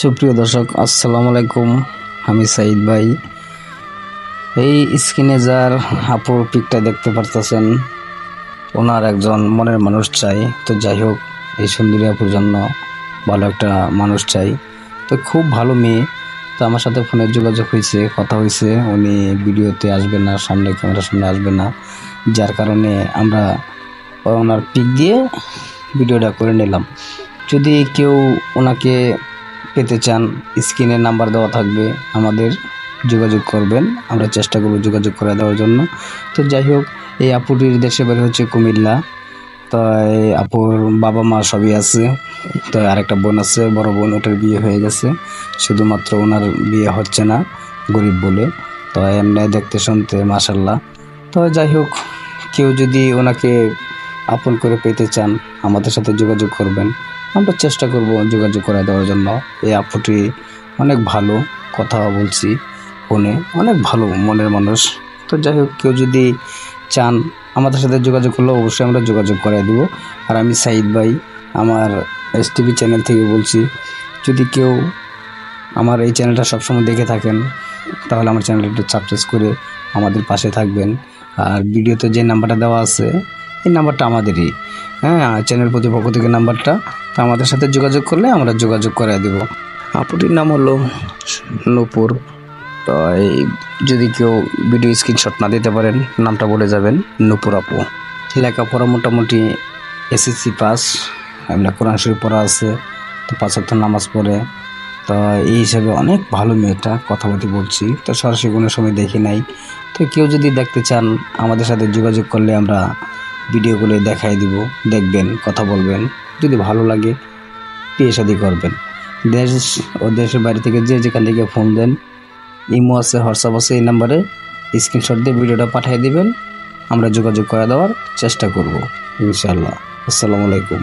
সুপ্রিয় দর্শক, আসসালামু আলাইকুম। আমি সাইদ ভাই। এই স্ক্রিনে যার আপুর পিকটা দেখতে পারতেছেন, ওনার একজন মনের মানুষ চাই। তো যাই হোক, এই সুন্দরী আপুর জন্য ভালো একটা মানুষ চাই। তো খুব ভালো মেয়ে। তো আমার সাথে ফোনে যোগাযোগ হয়েছে, কথা হয়েছে। উনি ভিডিওতে আসবে না, সামনে ক্যামেরার সামনে আসবে না। যার কারণে আমরা ওনার পিক দিয়ে ভিডিওটা করে নিলাম। যদি কেউ ওনাকে পেতে চান, স্ক্রিনে নাম্বার দেওয়া থাকবে, আমাদের যোগাযোগ করবেন। আমরা চেষ্টা করব যোগাযোগ করে দেওয়ার জন্য। তো যাই হোক, এই আপুটির দেশে বাড়ি হচ্ছে কুমিল্লা। তো আপুর বাবা মা সবই আছে। তো আরেকটা বোন আছে, বড় বোন, ওটার বিয়ে হয়ে গেছে। শুধুমাত্র ওনার বিয়ে হচ্ছে না, গরিব বলে। তো এমনি দেখতে শুনতে মাসাল্লাহ তো যাই হোক, কেউ যদি ওনাকে আপন করে পেতে চান, আমাদের সাথে যোগাযোগ করবেন। আমরা চেষ্টা করব যোগাযোগ করে দেওয়ার জন্য। এই আপুটি অনেক ভালো কথা বলছি ফোনে, অনেক ভালো মনের মানুষ। তো যাই হোক, কেউ যদি চান আমাদের সাথে যোগাযোগ করলে অবশ্যই আমরা যোগাযোগ করে দেবো। আর আমি সাইদ ভাই, আমার এস টিভি চ্যানেল থেকে বলছি, যদি কেউ আমার এই চ্যানেলটা সবসময় দেখে থাকেন, তাহলে আমার চ্যানেলটা সাবস্ক্রাইব করে আমাদের পাশে থাকবেন। আর ভিডিওতে যে নাম্বারটা দেওয়া আছে এই নাম্বারটা আমাদেরই। হ্যাঁ চ্যানেল প্রতিপক্ষ থেকে নাম্বারটা তো আমাদের সাথে যোগাযোগ করলে আমরা যোগাযোগ করে দেব। আপুটির নাম হলো নূপুর। তো এই যদি কেউ ভিডিও স্ক্রিনশট না দিতে পারেন, নামটা বলে যাবেন, নূপুর আপু। লেখাপড়া মোটামুটি এসএসসি পাস, এমনি কোরআন শরীফ পড়া আছে, তো পাঁচ অর্থ নামাজ পড়ে। তো এই হিসাবে অনেক ভালো মেয়েটা কথাবার্তা বলছি, তো সরাসরি কোনো সময় দেখি নাই। তো কেউ যদি দেখতে চান, আমাদের সাথে যোগাযোগ করলে আমরা ভিডিওগুলো দেখাই দিব, দেখবেন, কথা বলবেন, যদি ভালো লাগে, বিয়ে করবেন। দেশ ও দেশের বাইরে থেকে যে যেখান থেকে ফোন দেন, ইমো আছে, হোয়াটসঅ্যাপ আছে, এই নাম্বারে স্ক্রিনশট দিয়ে ভিডিওটা পাঠিয়ে দিবেন, আমরা যোগাযোগ করে দেওয়ার চেষ্টা করব, ইনশাআল্লাহ। আসসালামু আলাইকুম।